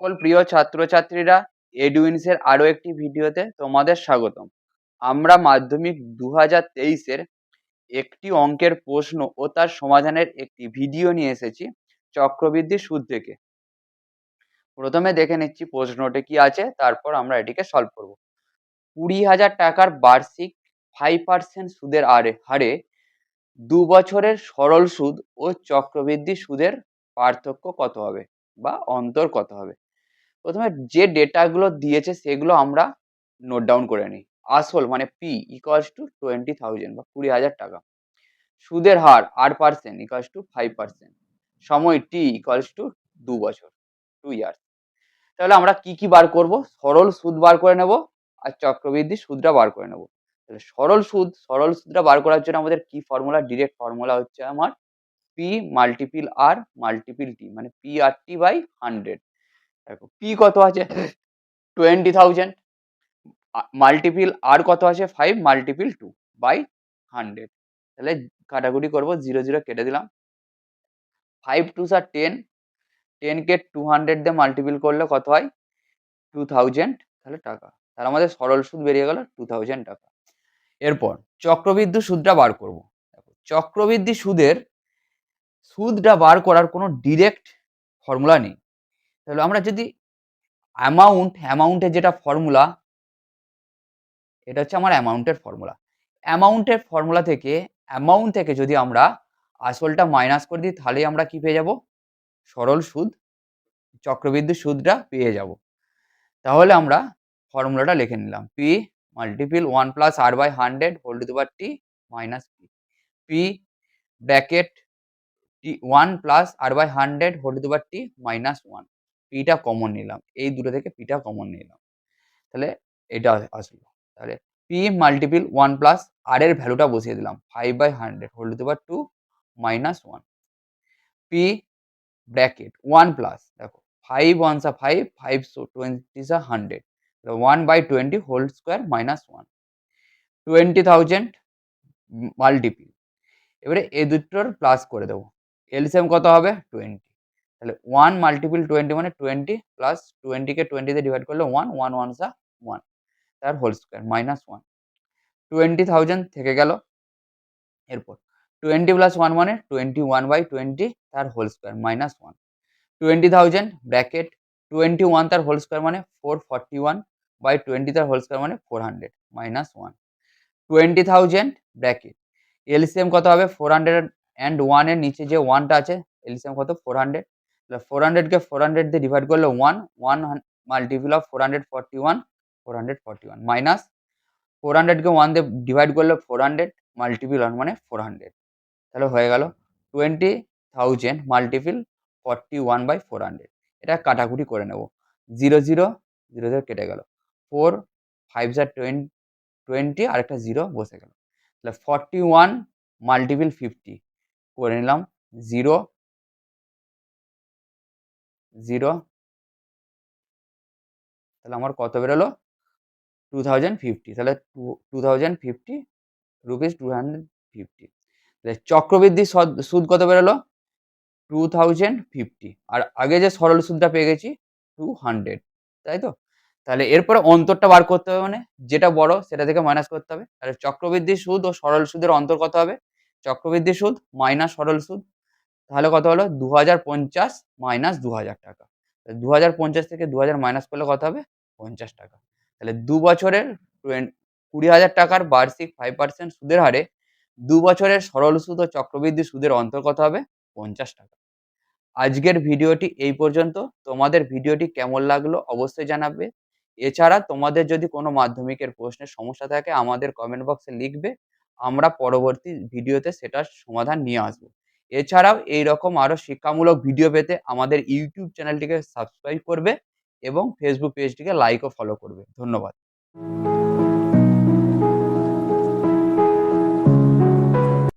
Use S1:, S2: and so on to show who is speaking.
S1: সকল প্রিয় ছাত্রছাত্রীরা এডুইন্সের আরও একটি ভিডিওতে তোমাদের স্বাগতম। আমরা মাধ্যমিক দু হাজার তেইশের একটি অঙ্কের প্রশ্ন ও তার সমাধানের একটি ভিডিও নিয়ে এসেছি চক্রবৃদ্ধি সুদ থেকে প্রথমে দেখে নিচ্ছি প্রশ্নটি কি আছে, তারপর আমরা এটিকে সলভ করব। কুড়ি হাজার টাকার বার্ষিক ফাইভ পার্সেন্ট সুদের আরে হারে দু বছরের সরল সুদ ও চক্রবৃদ্ধি সুদের পার্থক্য কত হবে বা অন্তর কত হবে? প্রথমে যে ডেটাগুলো দিয়েছে সেগুলো আমরা নোট ডাউন করে নিই। আসল মানে P equals to twenty thousand বা কুড়ি হাজার টাকা। সুদের হার আট percent equals to five percent সময় টি ইকুয়ালস টু দু বছর টু ইয়ার্স তাহলে আমরা কি কি বার করব? সরল সুদ বার করে নেব আর চক্রবৃদ্ধি সুদটা বার করে নেব। তাহলে সরল সুদ, সরল সুদটা বার করার জন্য আমাদের কি ফর্মুলা ডিরেক্ট ফর্মুলা হচ্ছে আমার P multiple R multiple T মানে P R T by hundred দেখো পি কত আছে? টোয়েন্টি থাউজেন্ড মাল্টিপিল আর কত আছে? Five multiple two by hundred তাহলে কাটাকুটি করব জিরো জিরো কেটে দিলাম। ফাইভ টু স্যার টেন টেনকে টু হান্ড্রেড দিয়ে মাল্টিপিল করলে কত হয়? টু থাউজেন্ড তাহলে টাকা। তাহলে আমাদের সরল সুদ বেরিয়ে গেল টু থাউজেন্ড টাকা। এরপর চক্রবৃদ্ধি সুদটা বার করব। দেখো, চক্রবৃদ্ধি সুদের, সুদটা বার করার কোনো ডিরেক্ট ফর্মুলা নেই। তাহলে আমরা যদি অ্যামাউন্ট অ্যামাউন্টের যেটা ফর্মুলা এটা হচ্ছে আমার অ্যামাউন্টের ফর্মুলা অ্যামাউন্টের ফর্মুলা থেকে অ্যামাউন্ট থেকে যদি আমরা আসলটা মাইনাস করে দিই, তাহলেই আমরা কি পেয়ে যাব? সরল সুদ, চক্রবৃদ্ধি সুদটা পেয়ে যাব। তাহলে আমরা ফর্মুলাটা লিখে নিলাম। P multiple one plus R by hundred whole to power T minus P P bracket T one plus R by hundred whole to power T minus one পিটা কমন নিলাম। এই দুটো থেকে পিটা কমন নিলাম। তাহলে এটা আসলো। তাহলে P multiple one plus R এর ভ্যালুটা বসিয়ে দিলাম। Five by hundred whole to power two minus one P bracket one plus দেখো ফাইভ ওয়ান সা ফাইভ ফাইভ টোয়েন্টি সা hundred one by twenty whole square minus one twenty thousand multiple এবারে এই দুটোর প্লাস করে দেবো। এলসিএম কত হবে? টোয়েন্টি তাহলে ওয়ান মাল্টিপিল টোয়েন্টি মানে টোয়েন্টি প্লাস টোয়েন্টিকে টোয়েন্টিতে ডিভাইড করলে ওয়ান ওয়ান ওয়ান সা ওয়ান তার whole square minus one twenty thousand থেকে গেল এরপর। টোয়েন্টি প্লাস ওয়ান মানে টোয়েন্টি ওয়ান বাই টোয়েন্টি তার whole square minus one twenty thousand bracket twenty one তার হোল স্কোয়ার মানে four forty one by twenty তার হোল স্কোয়ার মানে four hundred minus one twenty thousand bracket LCM কত হবে? Four hundred and ওয়ানের নিচে যে ওয়ানটা আছে এলসিএম কত? ফোর হান্ড্রেড ফোর হান্ড্রেডকে ফোর হান্ড্রেড দিয়ে ডিভাইড করলে one one multiple of four hundred forty one four hundred forty one minus four হান্ড্রেডকে one দিয়ে ডিভাইড করলে ফোর হান্ড্রেড মাল্টিপিল ওয়ান মানে ফোর হান্ড্রেড তাহলে হয়ে গেল twenty thousand multiple forty one by four hundred এটা কাটাকুটি করে নেব। জিরো জিরো জিরো জিরো কেটে গেল। ফোর ফাইভ জার টোয়েন্টি টোয়েন্টি আর একটা জিরো বসে গেল। তাহলে ফর্টি ওয়ান মাল্টিপিল ফিফটি করে নিলাম। Zero zero. তাহলে আমার কত বেরোলো? টু থাউজেন্ড ফিফটি তাহলে two two thousand fifty rupees two hundred fifty তাহলে চক্রবৃদ্ধি সুদ কত বেরোলো? টু থাউজেন্ড ফিফটি আর আগে যে সরল সুদটা পেয়ে গেছি টু হান্ড্রেড তাই তো? তাহলে এরপরে অন্তরটা বার করতে হবে মানে যেটা বড় সেটা থেকে মাইনাস করতে হবে। তাহলে চক্রবৃদ্ধি সুদ ও সরল সুদের অন্তর কত হবে? চক্রবৃদ্ধি সুদ মাইনাস সরল সুদ তাহলে কত হলো? দু হাজার পঞ্চাশ মাইনাস দু হাজার টাকা। দু হাজার পঞ্চাশ থেকে দু হাজার মাইনাস করলে কত হবে? পঞ্চাশ টাকা। তাহলে দু বছরের কুড়ি হাজার টাকার বার্ষিক ফাইভ পার্সেন্ট সুদের হারে দু বছরের সরল সুদ ও চক্রবৃদ্ধি সুদের অন্তর কত হবে? পঞ্চাশ টাকা। আজকের ভিডিওটি এই পর্যন্ত। তোমাদের ভিডিওটি কেমন লাগল অবশ্যই জানাবে। এছাড়া তোমাদের যদি কোনো মাধ্যমিকের প্রশ্নের সমস্যা থাকে আমাদের কমেন্ট বক্সে লিখবে। আমরা পরবর্তী ভিডিওতে সেটার সমাধান নিয়ে আসব। এছাড়াও এই রকম আরও শিক্ষামূলক ভিডিও পেতে আমাদের ইউটিউব চ্যানেলটিকে সাবস্ক্রাইব করবে এবং ফেসবুক পেজটিকে লাইক ও ফলো করবে। ধন্যবাদ।